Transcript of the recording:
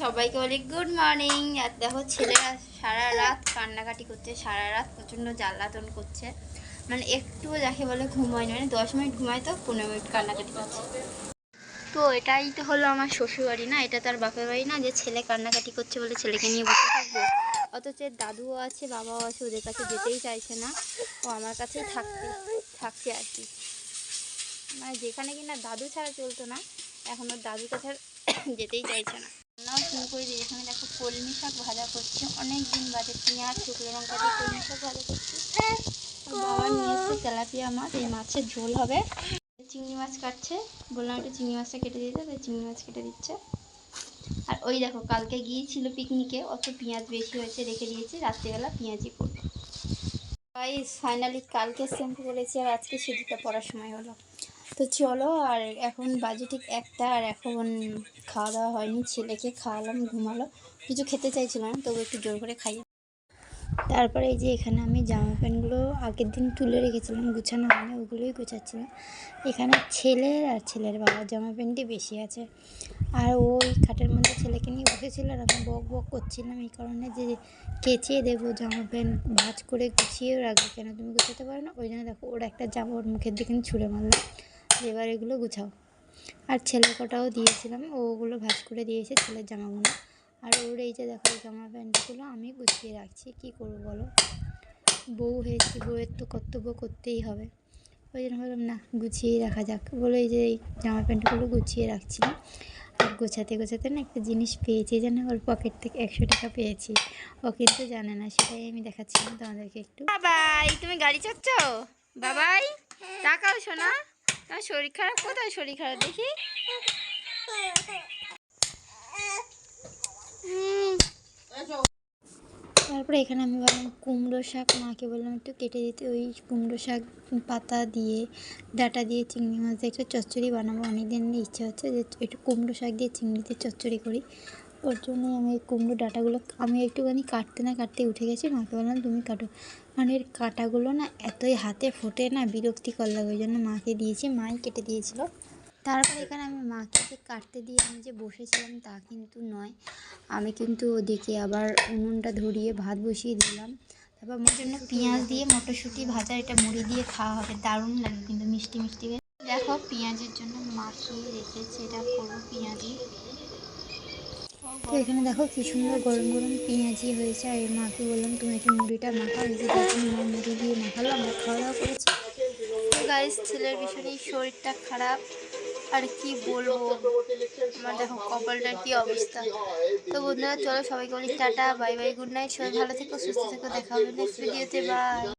সবাইকে বলি good morning. আর দেখো ছেলেরা সারা রাত কান্নাকাটি করছে, সারা রাত প্রচণ্ড জ্বালাতন করছে। মানে একটুও যাকে বলে ঘুম হয়নি মানে দশ মিনিট ঘুমায় তো, পনেরো মিনিট কান্নাকাটি করছে। তো এটাই তো হলো আমার শ্বশুরবাড়ি না, এটা তার বাপের বাড়ি না, যে ছেলে কান্নাকাটি করছে বলে ছেলেকে নিয়ে বসে থাকব। অথচ দাদুও আছে, বাবাও আছে, ওদের কাছে যেতেই চাইছে না। ও আমার কাছেই থাকতে, থাকছে আর কি। মানে যেখানে কিনা দাদু ছাড়া চলতো না, এখন ওর দাদু কাছে যেতেই চাইছে না। রান্নাও শুরু করে দিয়ে এখানে দেখো কলমি শাক ভাজা করছি। অনেক দিন বাদে পেঁয়াজ, শুকনো লঙ্কা দিয়ে কলমি শাক ভাজা করছি। বাবা নিয়ে এসছে তেলাপিয়া মাছ, এই মাছের ঝোল হবে। চিংড়ি মাছ কাটছে। বললাম একটু চিংড়ি মাছটা কেটে দিতে তাই চিংড়ি মাছ কেটে দিচ্ছে। আর ওই দেখো, কালকে গিয়েছিল পিকনিকে অত পেঁয়াজ বেশি হয়েছে রেখে দিয়েছি, রাত্রিবেলা পেঁয়াজই করব। ফাইনালি কালকে শ্যাম্পু করেছি আর আজকে সিঁড়িটা পড়ার সময় হলো। তো চলো, আর এখন বাজে ঠিক একটা, আর এখন খাওয়া দাওয়া হয়নি, ছেলেকে খাওয়ালাম, ঘুমালো। কিছু খেতে চাইছিল না, তবু একটু জোর করে খাইয়ে তারপরে এই যে এখানে আমি জামা প্যান্টগুলো আগের দিন তুলে রেখেছিলাম, গুছানো হয়নি, ওগুলোই গুছাচ্ছিলাম। এখানে ছেলের আর ছেলের বাবার জামা প্যান্টই বেশি আছে। আর ওই খাটের মধ্যে ছেলেকে নিয়ে বসেছিল, আর আমি বক বক করছিলাম, এই কারণে যে কেচিয়ে দেবো জামা প্যান্ট, ভাঁজ করে গুছিয়েও রাখব। কেন তুমি গুছাতে পারো না? ওই জন্য দেখো, ওর একটা জামা ওর মুখের দিকে ছুঁড়ে মারলাম। এবার এগুলো গুছাও। আর ছেলে কটাও দিয়েছিলাম ও ওগুলো ভাঁজ করে দিয়েছে ছেলের জামাগুলো। আর ওর এই যে দেখো জামা প্যান্টগুলো আমি গুছিয়ে রাখছি কী করব বলো? বউ হয়েছি বউয়ের তো কর্তব্য করতেই হবে। ওই জন্য বললাম না গুছিয়েই রাখা যাক। বলে এই যে এই জামা প্যান্টগুলো গুছিয়ে রাখছিলাম। আর গোছাতে গোছাতে না একটা জিনিস পেয়েছি যেন ওর পকেট থেকে একশো টাকা পেয়েছি। ও কিন্তু জানে না সেটাই আমি দেখাচ্ছিলাম তোমাদেরকে একটু। বাবাই তুমি গাড়ি চাচ্ছ বাবাই তাকাও শোনা তোমার শরীর খারাপ? কোথায় শরীর খারাপ দেখি? তারপরে এখানে আমি বললাম কুমড়ো শাক, মাকে বললাম একটু কেটে দিতে। ওই কুমড়ো শাক পাতা দিয়ে, ডাটা দিয়ে, চিংড়ি মাছ দিয়ে একটা চচ্চড়ি বানাবো। অনেক দিন ইচ্ছে হচ্ছে যে একটু কুমড়ো শাক দিয়ে চিংড়ি দিয়ে চচ্চড়ি করি। ওর জন্য আমি এই কুমড়ো ডাটাগুলো আমি একটুখানি কাটতে না কাটতে উঠে গেছি, মাকে বললাম, তুমি কাটো। মানে এর কাটাগুলো না এতই হাতে ফোটে না, বিরক্তিকর লাগে, ওই জন্য মাকে দিয়েছি, মাই কেটে দিয়েছিল। তারপর এখানে আমি মাকে যে কাটতে দিয়ে আমি যে বসেছিলাম তা কিন্তু নয়। আমি কিন্তু ওদিকে আবার উনুনটা ধরিয়ে ভাত বসিয়ে দিলাম। তারপর আমার জন্য পেঁয়াজ দিয়ে মটরশুঁটি ভাজা, এটা মুড়ি দিয়ে খাওয়া হবে, দারুণ লাগে কিন্তু, মিষ্টি মিষ্টি দেখো, পেঁয়াজের জন্য মাখিয়ে রেখেছি, এটা করব পেঁয়াজি তো এখানে দেখো কি সুন্দর গরম গরম পেঁয়াজি হয়েছে, আর এই মাকে বললাম তুমি একটু মুড়িটা এই যে দেখো মুড়ি দিয়ে মাখালো, আমরা খাওয়া দাওয়া করেছি। তো গাইস ছেলের ভীষণই শরীরটা খারাপ, আর কি বলব, আমার দেখো কপালটার কি অবস্থা। তো বন্ধুরা, চলো সবাইকে বলি tata bye bye good night সবাই ভালো থেকো, সুস্থ থেকো, দেখা হবে নেক্সট ভিডিওতে বাই